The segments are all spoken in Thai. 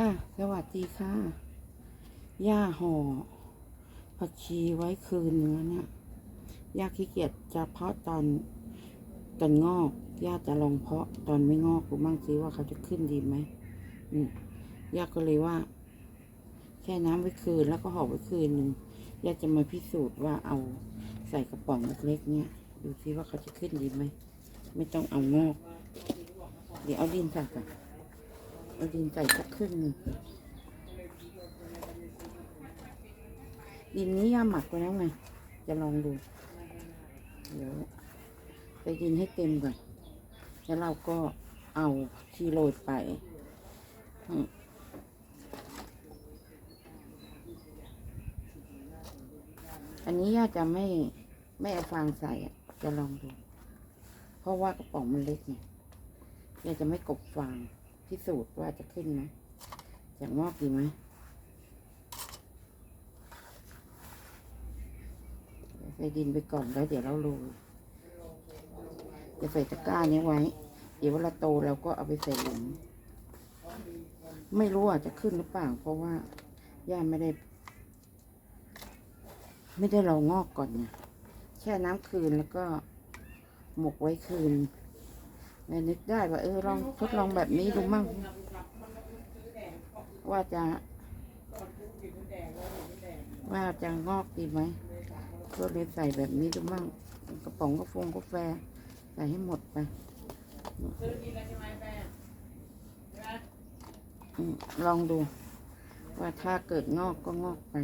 ค่ะ สวัสดีค่ะย่าห่อผักชีไว้คืนเนึงแล้วเนี่ยย่าขี้เกียจจะเพาะตอนตอนงอกย่าจะลองเพาะตอนไม่งอกดูบ้างซิว่าเขาจะขึ้นดีไหมอืมย่าก็เลยว่า แค่น้ำไว้คืนแล้วก็ห่อไว้คืนหนึ่งย่าจะมาพิสูจน์ว่าเอาใส่กระป๋องเล็กๆเนี่ย ดูซิว่าเขาจะขึ้นดีไหม ไม่ต้องเอางอก เดี๋ยวเอาดินใส่ก่อน เอาดินใส่สักครึ่งหนึ่งดินนี้ย่าหมักไว้แล้วไง จะลองดู เดี๋ยวไปดินให้เต็มก่อน แล้วเราก็เอาที่โรยไปอันนี้ย่าจะไม่ไม่เอาฟางใส่จะลองดู เพราะว่ากระป๋องมันเล็กไงย่าจะไม่กบฟาง พิสูจน์ว่าจะขึ้นไหมจะงอกดีไหมใส่ดินไปก่อนแล้วเดี๋ยวเราโรยจะใส่ตะกร้านี้ไว้ เดี๋ยวเวลาโตเราก็เอาไปใส่หลุมไม่รู้อาจจะขึ้นหรือเปล่า เพราะว่าย่าไม่ได้ ไม่ได้เรางอกก่อนเนี่ยแช่น้ำคืนแล้วก็หมกไว้คืน แม่นึกได้ว่าเออลองทดลองแบบนี้ดูมั่ง ว่าจะ ว่าจะงอกดีไหมก็เลยใส่แบบนี้ดูมั่งกระป๋องกาแฟกาแฟใส่ให้หมดไปอืมลองดู ว่าถ้าเกิดงอกก็งอกไป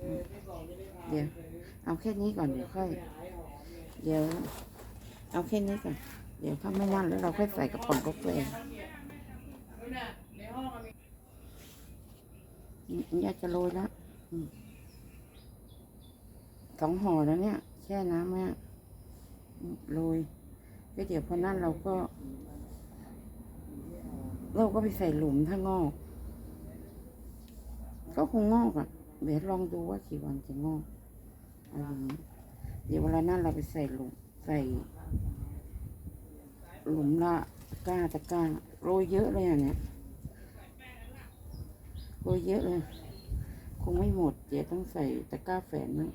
อืมเดี๋ยว เอาแค่นี้ก่อนเดี๋ยวค่อย เดี๋ยว เอาแค่นี้ก่อน เดี๋ยวถ้าไม่นั่นแล้วเราค่อยใส่กระป๋องกาแฟอืมอยากจะโรยแล้วสองห่อแล้วเนี่ย แช่น้ำเนี่ยโรยก็เดี๋ยวพอนั่นเราก็ เราก็ไปใส่หลุมถ้างอก ก็คงงอกอะ เดี๋ยวลองดูว่ากี่วันจะงอกอะไรอย่างนี้เดี๋ยวเวลานั้นเราไปใส่หลุมใส่ หลุมละก้าตะก้าโรยเยอะเลยอะเนี่ยโรยเยอะเลย คงไม่หมดเดี๋ยวต้องใส่ตะก้าแฝนนะ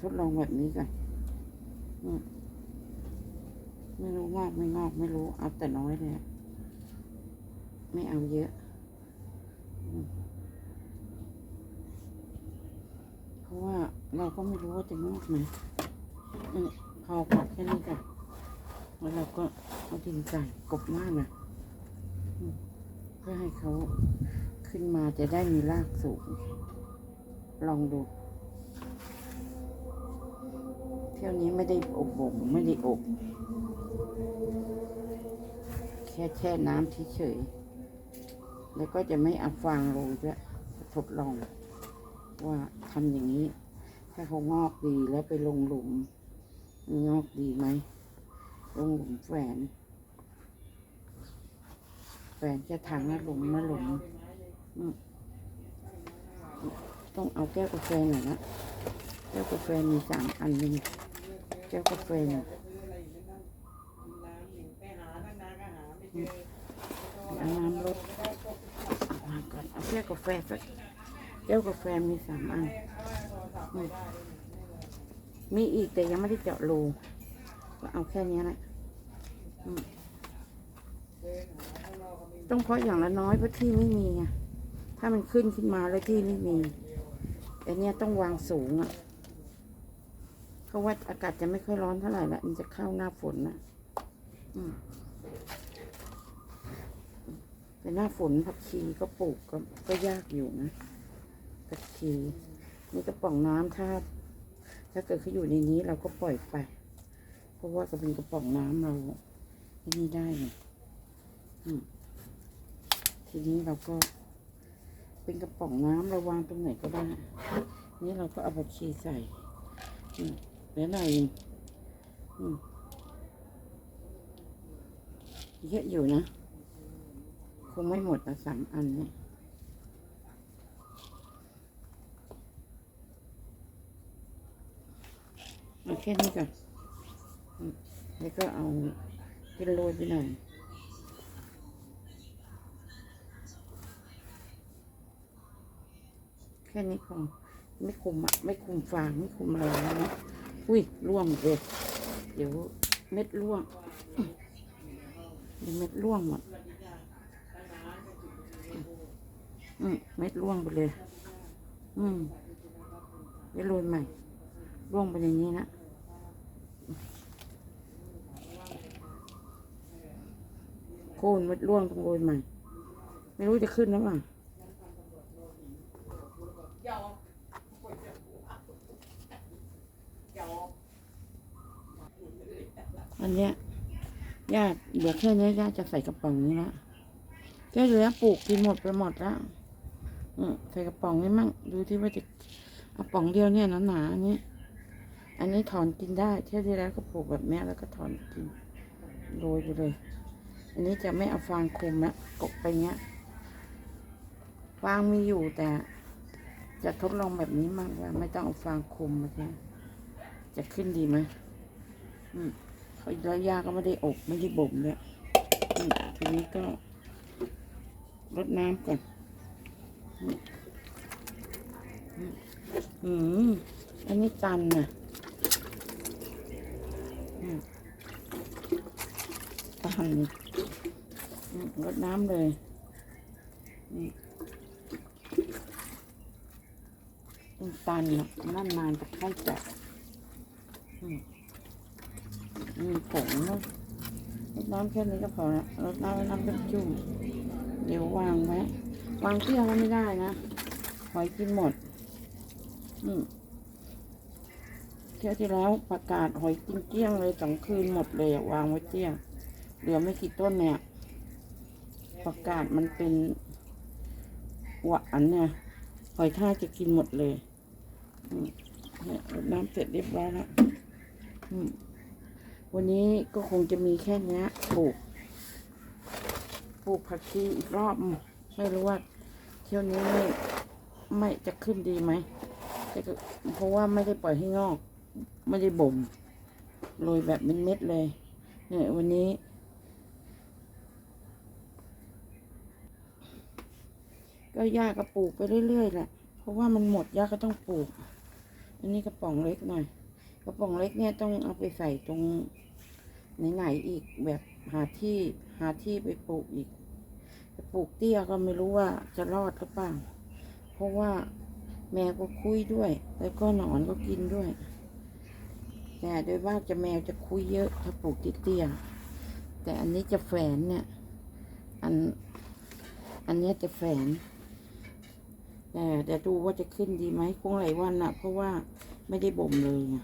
ทดลองแบบนี้ก่อนไม่รู้งอกไม่งอกไม่รู้เอาแต่น้อยเลยไม่เอาเยอะเพราะว่าเราก็ไม่รู้ว่าจะงอกไหม พอพอแค่นี้ก่อนแล้วเราก็เอาดินใส่กบมากนะเพื่อให้เขาขึ้นมาจะได้มีรากสูง ลองดู เที่ยวนี้ไม่ได้อบบ่มไม่ได้อบ แค่แช่น้ำเฉยๆแล้วก็จะไม่เอาฟางโรยด้วยทดลอง ว่าทำอย่างนี้ ถ้าเขางอกดีแล้วไปลงหลุม งอกดีไหมลงหลุมแฝนแฝนจะถังนะหลุมนะหลุมต้องเอาแก้วกาแฟหน่อยนะแก้วกาแฟมีสามอันเลยแก้วกาแฟเนี่ยอืมเอาน้ำรดเอามาก่อนเอาแก้วกาแฟสักแก้วกาแฟมีสามอันอ มีอีกแต่ยังไม่ได้เจาะรูก็เอาแค่นี้แหละต้องเพาะอย่างละน้อยเพราะที่ไม่มีไงถ้ามันขึ้นขึ้นมาแล้วที่ไม่มีแต่เนี้ยต้องวางสูงอะ่ะเพราะว่าอากาศจะไม่ค่อยร้อนเท่าไหร่ละมันจะเข้าหน้าฝนนะแต่หน้าฝนผักชีก็ปลูกก็ก็ยากอยู่นะผักชีนี่กระป๋องน้ำถ้า ถ้าเกิดเขาอยู่ในนี้เราก็ปล่อยไป เพราะว่าก็เป็นกระป๋องน้ำเราที่นี่ได้ทีนี้เราก็ เป็นกระป๋องน้ำเราวางตรงไหนก็ได้ นี่เราก็เอาผักชีใส่อืมแล้วหน่อยเยอะอยู่นะ คงไม่หมดละสามอันเนี่ย เอาแค่นี้ก่อนแล้วก็เอาขึ้นโรยไปหน่อยแค่นี้คงไม่คุมอะไม่คุมฟางไม่คุมอะไรแล้นะอุ้ยร่วงเลยเดี๋ยวเม็ดร่วงเดี๋ยวเม็ดร่วงหมดอืมเม็ดร่วงไปเลย อืมไปโรยใหม่ร่วงไปอย่างนี้นะ โค่นม็ดร่วงต้องโรยใหม่ ไม่รู้จะขึ้นหรือเปล่าอันเนี้ยญาติเหลือแค่เนี้ยญาติจะใส่กระป๋องนี้ละแค่เหลือปลูกกินหมดไปหมดแล้วใส่กระป๋องนี้มั่งดูที่ว่าจะเอาป๋องเดียวเนี่ยหนาๆอันนี้ อันนี้ถอนกินได้เที่ยวที่แล้วก็ปลูกแบบเนี้แล้วก็ถอนกินโรยไปเลย อันนี้จะไม่เอาฟางคุมละกบไปเงี้ย ฟางมีอยู่แต่ จะทดลองแบบนี้มากว่า ไม่ต้องเอาฟางคุมแบบเนี้ยจะขึ้นดีไหมอืมเขาระยะก็ไม่ได้อบไม่ได้บ่มเลยอืมทีนี้ก็รดน้ำก่อน อืมอืมอืมอันนี้จันน่ะอืม ตันอืมรดน้ำเลยอืมต้องตันอะนั่นนานจะไข้จัดอืมมีผงเนอะรดน้ำแค่นี้ก็พอละรดน้ำไว้น้ำเป็จุ่มเดี๋ยววางไว้วางเที่ยงก็ไม่ได้นะหอยกินหมด อืมเที่ยวที่แล้วประกาศหอยกินเกลี้ยงเลยสองคืนหมดเลย วางไว้เที่ยง เหลือไม่กี่ต้นเนี่ยประกาศมันเป็นหวานเนี่ยหอยท่าจะกินหมดเลยเนี่ยรดน้ำเสร็จเรียบร้อยแล้ววันนี้ก็คงจะมีแค่นี้ปลูก ปลูกผักชีอีกรอบ ไม่รู้ว่าเที่ยวนี้ไม่ไม่จะขึ้นดีไหมเพราะว่าไม่ได้ปล่อยให้งอก ไม่ได้บ่มโรยแบบเป็นเม็ดเลย เนี่ยวันนี้ ก็ยาก็ปลูกไปเรื่อยๆแหละ เพราะว่ามันหมดยาก็ต้องปลูก อันนี้กระป๋องเล็กหน่อย กระป๋องเล็กเนี่ยต้องเอาไปใส่ตรงไหนๆอีกแบบหาที่หาที่ไปปลูกอีกปลูกเตี้ยก็ไม่รู้ว่าจะรอดหรือเปล่า เพราะว่าแมวก็คุยด้วย แล้วก็หนอนก็กินด้วย แต่โดยว่าจะแมวจะคุยเยอะถ้าปลูกเตี้ยแต่อันนี้จะแฝนเนี่ย อัน อันนี้จะแฝน แต่เดี๋ยวดูว่าจะขึ้นดีไหมคงหลายวันนะเพราะว่าไม่ได้บ่มเลยไง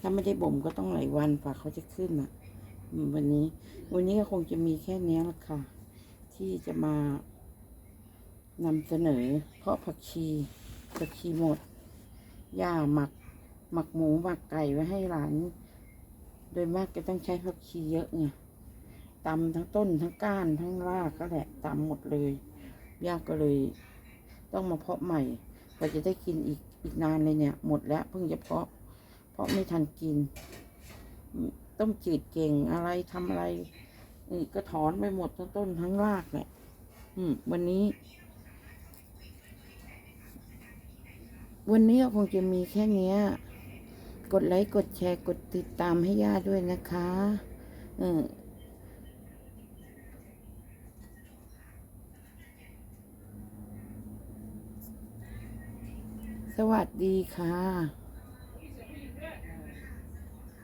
ถ้าไม่ได้บ่มก็ต้องหลายวันฝ่าเขาจะขึ้นอะวันนี้ วันนี้ก็คงจะมีแค่นี้ละค่ะ ที่จะมานำเสนอ เพราะผักชีผักชีหมดย่าหมัก หมักหมูหมักไก่ไว้ให้หลาน โดยมากจะต้องใช้ผักชีเยอะไงตำทั้งต้นทั้งก้านทั้งรากก็แหละตำหมดเลยย่าก็เลย ต้องมาเพาะใหม่กว่าจะได้กินอีกอีกนานเลยเนี่ย หมดแล้วเพิ่งจะเพาะ เพราะไม่ทันกิน ต้มจืดเก่งอะไรทำอะไรนี่ก็ถอนไปหมดทั้งต้นทั้งรากแหละอืม วันนี้ วันนี้ก็คงจะมีแค่เนี้ย กดไลค์กดแชร์กดติดตามให้ย่าด้วยนะคะ เออ วัสดีค่ะ